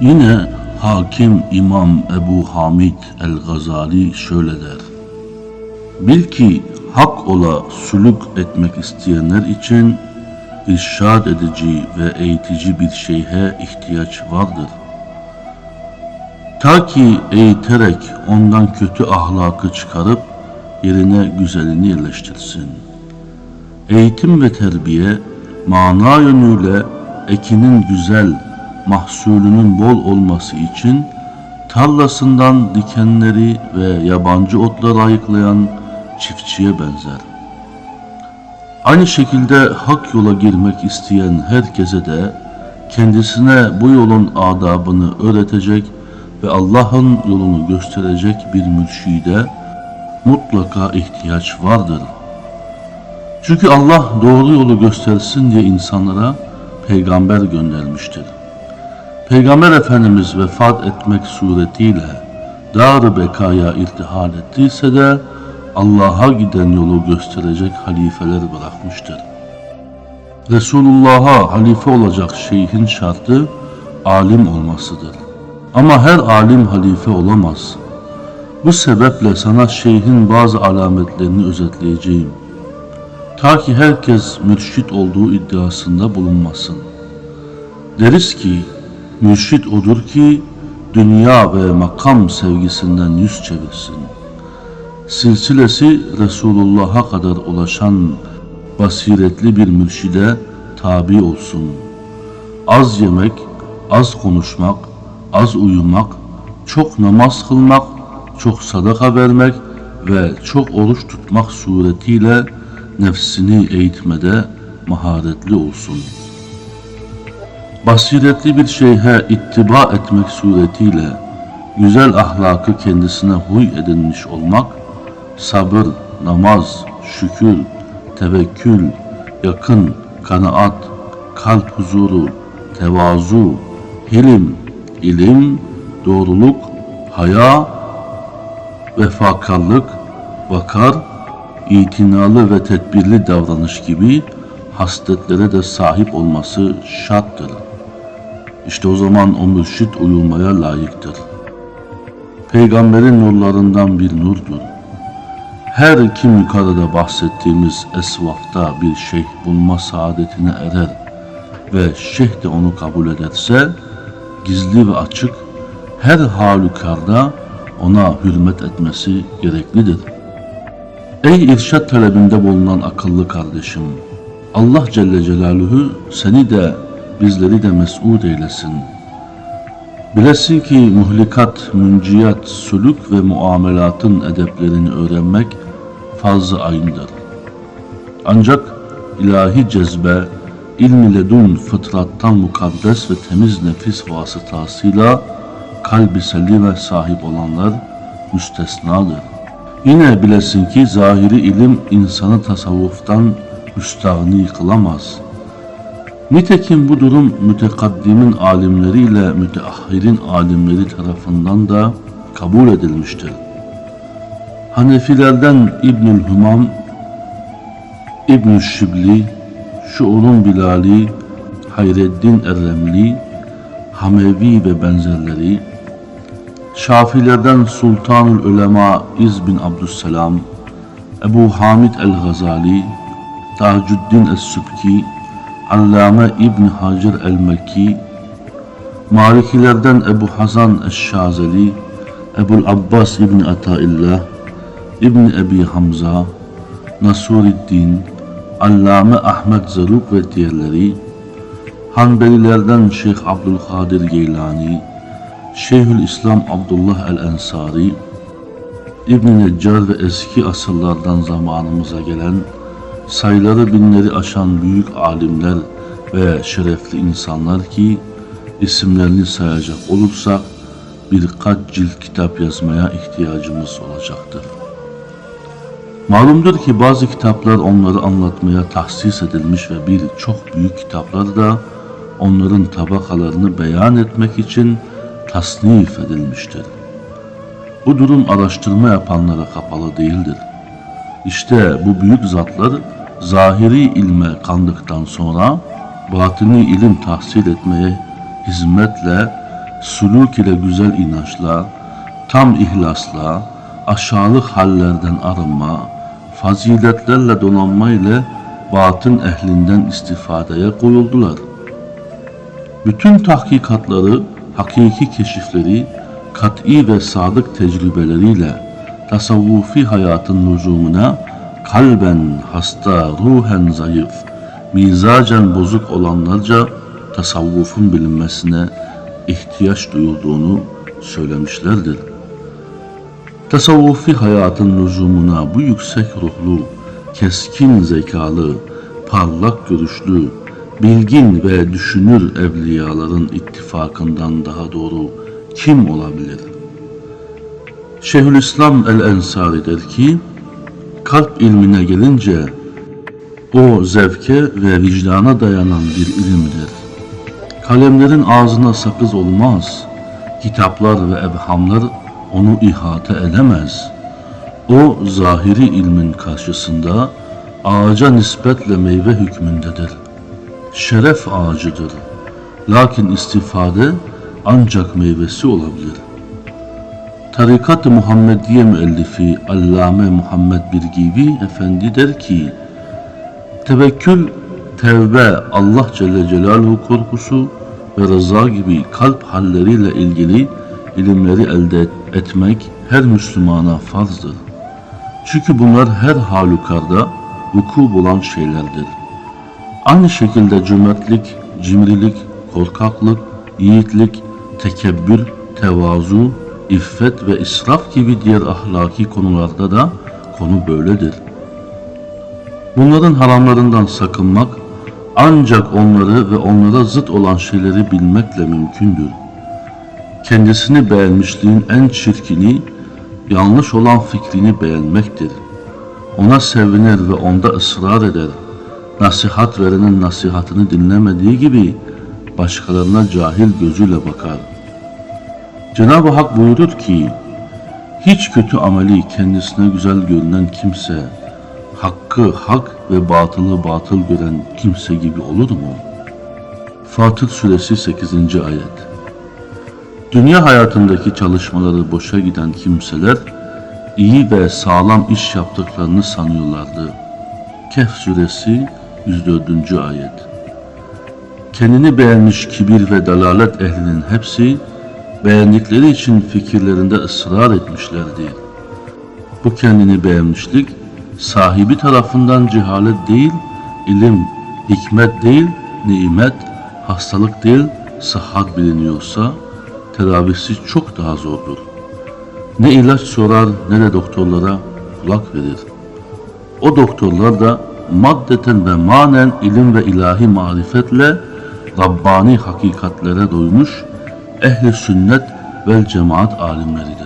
Yine Hakim İmam Ebu Hamid el-Gazali şöyle der. Bil ki hak ola sülük etmek isteyenler için irşad edici ve eğitici bir şeyhe ihtiyaç vardır. Ta ki eğiterek ondan kötü ahlakı çıkarıp yerine güzelini yerleştirsin. Eğitim ve terbiye mana yönüyle ekinin güzel, mahsulünün bol olması için tarlasından dikenleri ve yabancı otları ayıklayan çiftçiye benzer. Aynı şekilde hak yola girmek isteyen herkese de kendisine bu yolun adabını öğretecek ve Allah'ın yolunu gösterecek bir mürşide mutlaka ihtiyaç vardır. Çünkü Allah doğru yolu göstersin diye insanlara peygamber göndermiştir. Peygamber Efendimiz vefat etmek suretiyle dar-ı bekaya irtihal ettiyse de Allah'a giden yolu gösterecek halifeler bırakmıştır. Resulullah'a halife olacak şeyhin şartı alim olmasıdır. Ama her alim halife olamaz. Bu sebeple sana şeyhin bazı alametlerini özetleyeceğim. Ta ki herkes mürşit olduğu iddiasında bulunmasın. Deriz ki, mürşit odur ki, dünya ve makam sevgisinden yüz çevirsin. Silsilesi Resulullah'a kadar ulaşan basiretli bir mürşide tabi olsun. Az yemek, az konuşmak, az uyumak, çok namaz kılmak, çok sadaka vermek ve çok oruç tutmak suretiyle nefsini eğitmede maharetli olsun. Basiretli bir şeyhe ittiba etmek suretiyle güzel ahlakı kendisine huy edinmiş olmak, sabır, namaz, şükür, tevekkül, yakın, kanaat, kalp huzuru, tevazu, hilim, ilim, doğruluk, haya, vefakarlık, vakar, itinalı ve tedbirli davranış gibi hasletlere de sahip olması şarttır. İşte o zaman o mürşit uyulmaya layıktır. Peygamberin nurlarından bir nurdur. Her kim yukarıda bahsettiğimiz esvafta bir şeyh bulma saadetine erer ve şeyh de onu kabul ederse, gizli ve açık her halükarda ona hürmet etmesi gereklidir. Ey irşat talebinde bulunan akıllı kardeşim, Allah Celle Celaluhu seni de bizleri de mes'ud eylesin. Bilesin ki muhlikat, münciyat, sülük ve muamelatın edeplerini öğrenmek fazla ayındır. Ancak ilahi cezbe, ilmi ledun fıtrattan mukaddes ve temiz nefis vasıtasıyla kalbi selime sahip olanlar müstesnadır. Yine bilesin ki zahiri ilim insanı tasavvuftan müstahni kılamaz. Nitekim bu durum mütekaddimin alimleriyle müteahhirin alimleri tarafından da kabul edilmiştir. Hanefilerden İbnül Humam, İbnül Şibli, Şuurun Bilali, Hayreddin Erremli, Hamevi ve benzerleri, Şafilerden Sultanül Ulema İz bin Abdüsselam, Ebu Hamid el-Gazali, Tacuddin es-Sübki, Allame İbn Hacer el-Mekki, Malikilerden Ebu Hasan eş-Şazeli, Ebul Abbas İbn Ataillah, İbn Ebi Hamza, Nasuruddin, Allame Ahmet Zaruk ve diğerleri, Hanbelilerden Şeyh Abdülkadir Geylani, Şeyhül İslam Abdullah el-Ensari, İbn Neccar ve eski asırlardan zamanımıza gelen sayıları binleri aşan büyük alimler ve şerefli insanlar ki isimlerini sayacak olursak birkaç cilt kitap yazmaya ihtiyacımız olacaktır. Malumdur ki bazı kitaplar onları anlatmaya tahsis edilmiş ve birçok büyük kitaplar da onların tabakalarını beyan etmek için tasnif edilmiştir. Bu durum araştırma yapanlara kapalı değildir. İşte bu büyük zatlar zahiri ilme kandıktan sonra batini ilim tahsil etmeye hizmetle suluk ile güzel inançla, tam ihlasla, aşağılık hallerden arınma, faziletlerle donanma ile batın ehlinden istifadeye koyuldular. Bütün tahkikatları, hakiki keşifleri, kat'i ve sadık tecrübeleriyle tasavvufi hayatın lüzumuna kalben hasta, ruhen zayıf, mizacen bozuk olanlarca tasavvufun bilinmesine ihtiyaç duyulduğunu söylemişlerdir. Tasavvufi hayatın lüzumuna bu yüksek ruhlu, keskin zekalı, parlak görüşlü, bilgin ve düşünür evliyaların ittifakından daha doğru kim olabilir? Şeyhülislam el-Ensari der ki, kalp ilmine gelince o zevke ve vicdana dayanan bir ilimdir. Kalemlerin ağzına sakız olmaz, kitaplar ve evhamlar onu ihate edemez. O zahiri ilmin karşısında ağaca nispetle meyve hükmündedir. Şeref ağacıdır. Lakin istifade ancak meyvesi olabilir. Tarikat-ı Muhammediye müellifi Allame Muhammed Birgivi Efendi der ki, Tevekkül, tevbe, Allah Celle Celaluhu korkusu ve rıza gibi kalp halleriyle ilgili ilimleri elde et- etmek her Müslümana farzdır. Çünkü bunlar her halükarda vuku bulan şeylerdir. Aynı şekilde cömertlik, cimrilik, korkaklık, yiğitlik, tekebbür, tevazu, iffet ve israf gibi diğer ahlaki konularda da konu böyledir. Bunların haramlarından sakınmak ancak onları ve onlara zıt olan şeyleri bilmekle mümkündür. Kendisini beğenmişliğin en çirkini, yanlış olan fikrini beğenmektir. Ona sevinir ve onda ısrar eder. Nasihat verenin nasihatını dinlemediği gibi başkalarına cahil gözüyle bakar. Cenab-ı Hak buyurur ki, hiç kötü ameli kendisine güzel görünen kimse, hakkı hak ve batılı batıl gören kimse gibi olur mu? Fatır Suresi 8. Ayet Dünya hayatındaki çalışmaları boşa giden kimseler, iyi ve sağlam iş yaptıklarını sanıyorlardı. Kehf Suresi 104. Ayet Kendini beğenmiş kibir ve dalalet ehlinin hepsi, beğendikleri için fikirlerinde ısrar etmişlerdi. Bu kendini beğenmişlik sahibi tarafından cehalet değil, ilim, hikmet değil, nimet, hastalık değil, sıhhat biliniyorsa tedavisi çok daha zordur. Ne ilaç sorar ne de doktorlara kulak verir. O doktorlar da maddeten ve manen ilim ve ilahi marifetle Rabbani hakikatlere doymuş ehli sünnet vel cemaat alimleridir.